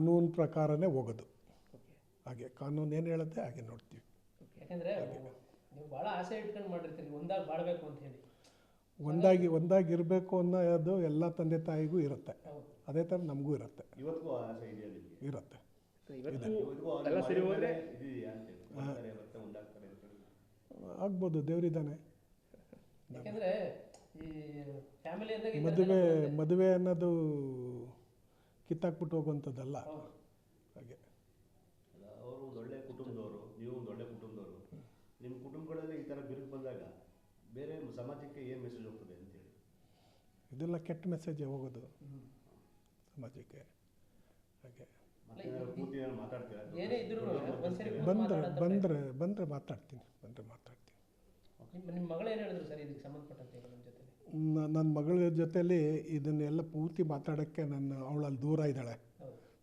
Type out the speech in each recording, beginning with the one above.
ಕಾನೂನು ಪ್ರಕಾರನೇ ಹೋಗೋದು. ಹಾಗೆ ಕಾನೂನು ಏನು ಹೇಳುತ್ತೆ ಹಾಗೆ ನೋಡ್ತೀವಿ. ಓಕೆ ಯಾಕಂದ್ರೆ ನೀವು ಭಾಳ ಆಸೆ ಇಟ್ಕೊಂಡು ಮಾಡಿರ್ತೀರಿ ಒಂದಾಗಿ ಬಾಳ್ಬೇಕು ಅಂತ ಹೇಳಿ. ಒಂದಾಗಿ ಒಂದಾಗಿ ಇರಬೇಕು ಅನ್ನೋದು ಎಲ್ಲ ತಂದೆ ತಾಯಿಗೂ ಇರುತ್ತೆ. ಅದೇ ಥರ ನಮಗೂ ಇರುತ್ತೆ. ಇವತ್ತಿಗೂ ಆಸೆ ಇದೆಯಾ ನಿಮಗೆ? ಇರುತ್ತೆ. ಆಗ್ಬೋದು ದೇವರಿದ್ದಾನೆ. ಮದುವೆ ಮದುವೆ ಅನ್ನೋದು ಕಿತ್ತಾಕ್ಬಿಟ್ಟು ಹೋಗುವಂಥದ್ದಲ್ಲ. ಹಾಗೆ. ಅವರು ಒಳ್ಳೆ ಕುಟುಂಬದವರು ನೀವು ಒಂದು ಒಳ್ಳೆ ಕುಟುಂಬದವರು. ನಿಮ್ಮ ಕುಟುಂಬಗಳಲ್ಲಿ ಈ ಥರ ಬಿರುಕು ಬಂದಾಗ ಬೇರೆ ಸಮಾಜಕ್ಕೆ ಏನು ಮೆಸೇಜ್ ಹೋಗ್ತದೆ ಅಂತೇಳಿ ಇದೆಲ್ಲ ಕೆಟ್ಟ ಮೆಸೇಜೇ ಹೋಗೋದು. ಸಮಾಜಕ್ಕೆ. ಹಾಗೆ. ಮತ್ತೆ ಏನಾದ್ರು ಪೂರ್ತಿ ಮಾತಾಡ್ತೀರಾ? ಏನೇ ಇದ್ರೂ ಒಂದ್ಸರಿ ಕೂತು ಬಂದರೆ ಬಂದರೆ ಬಂದರೆ ಮಾತಾಡ್ತೀನಿ ಬಂದ್ರೆ ಮಾತಾಡ್ತೀನಿ. ನಿಮ್ಮ ನಿಮ್ಮ ಮಗಳು ಏನು ಹೇಳಿದ್ರು ಸರ್ ಇದಕ್ಕೆ ಸಂಬಂಧಪಟ್ಟಂತೆ ನಿಮ್ಮ ಜೊತೆ? ನನ್ನ ಮಗಳ ಜೊತೆಯಲ್ಲಿ ಇದನ್ನೆಲ್ಲ ಪೂರ್ತಿ ಮಾತಾಡೋಕ್ಕೆ ನನ್ನ ಅವಳಲ್ಲಿ ದೂರ ಇದ್ದಾಳೆ.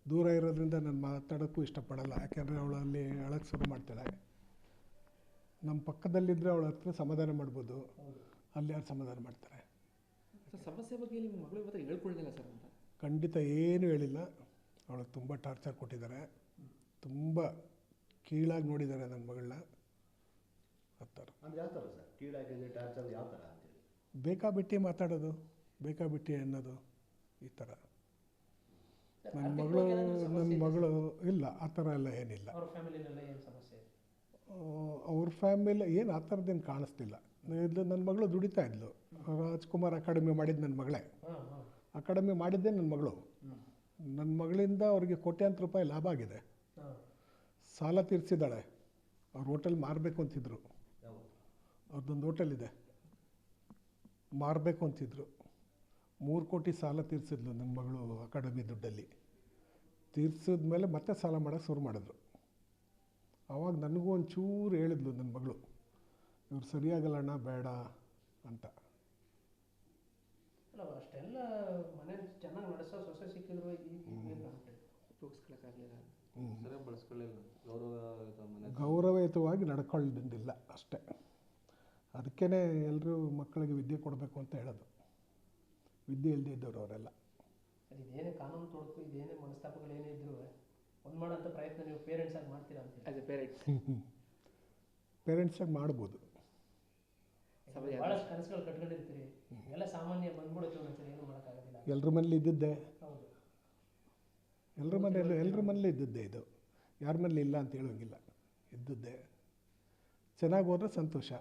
ದೂರ ಇರೋದ್ರಿಂದ ನಾನು ಮಾತಾಡೋಕ್ಕೂ ಇಷ್ಟಪಡಲ್ಲ. ಯಾಕೆಂದರೆ ಅವಳಲ್ಲಿ ಅಲ್ಲಿ ಅಳಕ್ಕೆ ಶುರು ಮಾಡ್ತಾಳೆ. ನಮ್ಮ ಪಕ್ಕದಲ್ಲಿದ್ದರೆ ಅವಳ ಹತ್ರ ಸಮಾಧಾನ ಮಾಡ್ಬೋದು. ಅಲ್ಲಿ ಯಾರು ಸಮಾಧಾನ ಮಾಡ್ತಾರೆ? ಸಮಸ್ಯೆ ಬಗ್ಗೆ ನಿಮ್ಮ ಮಗಳ ಜೊತೆ ಹೇಳ್ಕೊಳ್ಳಿಲ್ಲ ಸರ್ ಅಂತ. ಖಂಡಿತ ಏನೂ ಹೇಳಿಲ್ಲ. ಅವಳಿಗೆ ತುಂಬ ಟಾರ್ಚರ್ ಕೊಟ್ಟಿದ್ದಾರೆ. ತುಂಬ ಕೀಳಾಗಿ ನೋಡಿದ್ದಾರೆ ನನ್ನ ಮಗಳನ್ನ. ಹತ್ತಾರು. ಅಂದ್ರೆ ಯಾವ ಥರ ಸರ್? ಕೀಳಾಗಿ ಟಾರ್ಚರ್ ಯಾವ ಥರ ಬೇಕಾಬಿಟ್ಟಿ ಮಾತಾಡೋದು? ಬೇಕಾಬಿಟ್ಟಿ ಅನ್ನೋದು ಈ ಥರ. ನನ್ನ ಮಗಳು ನನ್ನ ಮಗಳು ಇಲ್ಲ ಆ ಥರ ಎಲ್ಲ ಏನಿಲ್ಲ. ಅವ್ರ ಫ್ಯಾಮಿಲಿ ಏನು ಆ ಥರದ್ದೇನು ಕಾಣಿಸ್ತಿಲ್ಲ. ಇದು ನನ್ನ ಮಗಳು ದುಡಿತಾ ಇದ್ಲು. ರಾಜ್ಕುಮಾರ್ ಅಕಾಡೆಮಿ ಮಾಡಿದ್ದು ನನ್ನ ಮಗಳೇ. ಅಕಾಡೆಮಿ ಮಾಡಿದ್ದೇ ನನ್ನ ಮಗಳು. ನನ್ನ ಮಗಳಿಂದ ಅವ್ರಿಗೆ ಕೋಟ್ಯಾಂತರ ರೂಪಾಯಿ ಲಾಭ ಆಗಿದೆ. ಸಾಲ ತೀರಿಸಿದ್ದಾಳೆ. ಅವ್ರ ಹೋಟೆಲ್ ಮಾರಬೇಕು ಅಂತಿದ್ರು. ಅದೊಂದು ಅವ್ರದ್ದೊಂದು ಹೋಟೆಲ್ ಇದೆ. ಮಾರಬೇಕು ಅಂತಿದ್ರು. ಮೂರು ಕೋಟಿ ಸಾಲ ತೀರಿಸಿದ್ಲು ನನ್ನ ಮಗಳು ಅಕಾಡೆಮಿ ದುಡ್ಡಲ್ಲಿ. ತೀರ್ಸಿದ ಮೇಲೆ ಮತ್ತೆ ಸಾಲ ಮಾಡೋಕ್ಕೆ ಶುರು ಮಾಡಿದ್ರು. ಆವಾಗ ನನಗೂ ಒಂಚೂರು ಹೇಳಿದ್ಲು ನನ್ನ ಮಗಳು ಇವ್ರು ಸರಿಯಾಗಲ್ಲಣ್ಣ ಬೇಡ ಅಂತ. ಅಷ್ಟೆಲ್ಲ ಮನೆ ಚೆನ್ನಾಗಿ ನಡೆಸೋ ಸೊಸೆ ಸಿಕ್ಕಿದ್ರು ಗೌರವಯುತವಾಗಿ ನಡ್ಕೊಳ್ಳೋದಿಲ್ಲ ಅಷ್ಟೇ. ಅದಕ್ಕೇ ಎಲ್ಲರೂ ಮಕ್ಕಳಿಗೆ ವಿದ್ಯೆ ಕೊಡಬೇಕು ಅಂತ ಹೇಳೋದು. ವಿದ್ಯೆ ಇಲ್ಲದೆ ಇದ್ದವರು ಅವರೆಲ್ಲ. ಇದೇನೇ ಕಾನೂನು ತೊಡಕು ಇದೇನೇ ಮನಸ್ತಾಪಗಳು ಏನೇ ಇದ್ದರೂ ಒಂದು ಮಾಡೋಂಥ ಪ್ರಯತ್ನ ನೀವು ಪೇರೆಂಟ್ಸ್ ಆಗಿ ಮಾಡ್ತೀರಾ ಅಂತ ಆ್ಯಸ್ ಆಸ್ ಎ ಪೇರೆಂಟ್ಸ್ ಪೇರೆಂಟ್ಸಾಗಿ ಮಾಡ್ಬೋದು. ಭಾಳಷ್ಟು ಕನಸುಗಳು ಕಟ್ಕೊಂಡಿರ್ತೀರಿ. ಎಲ್ಲ ಸಾಮಾನ್ಯ ಬಂದ್ಬಿಡುತ್ತೆ ಒಂದೊಂದ್ಸರಿ ಏನು ಮಾಡೋಕ್ಕಾಗೋದಿಲ್ಲ. ಎಲ್ಲರ ಮನೇಲಿ ಇದ್ದಿದ್ದೆ. ಹೌದು. ಎಲ್ಲರ ಮನೇಲಿ ಎಲ್ಲರ ಮನೇಲಿ ಇದ್ದದ್ದೇ ಇದು. ಯಾರ ಮನೇಲಿ ಇಲ್ಲ ಅಂತ ಹೇಳೋಂಗಿಲ್ಲ ಇದ್ದದ್ದೇ. ಚೆನ್ನಾಗಿ ಹೋದ್ರೆ ಸಂತೋಷ.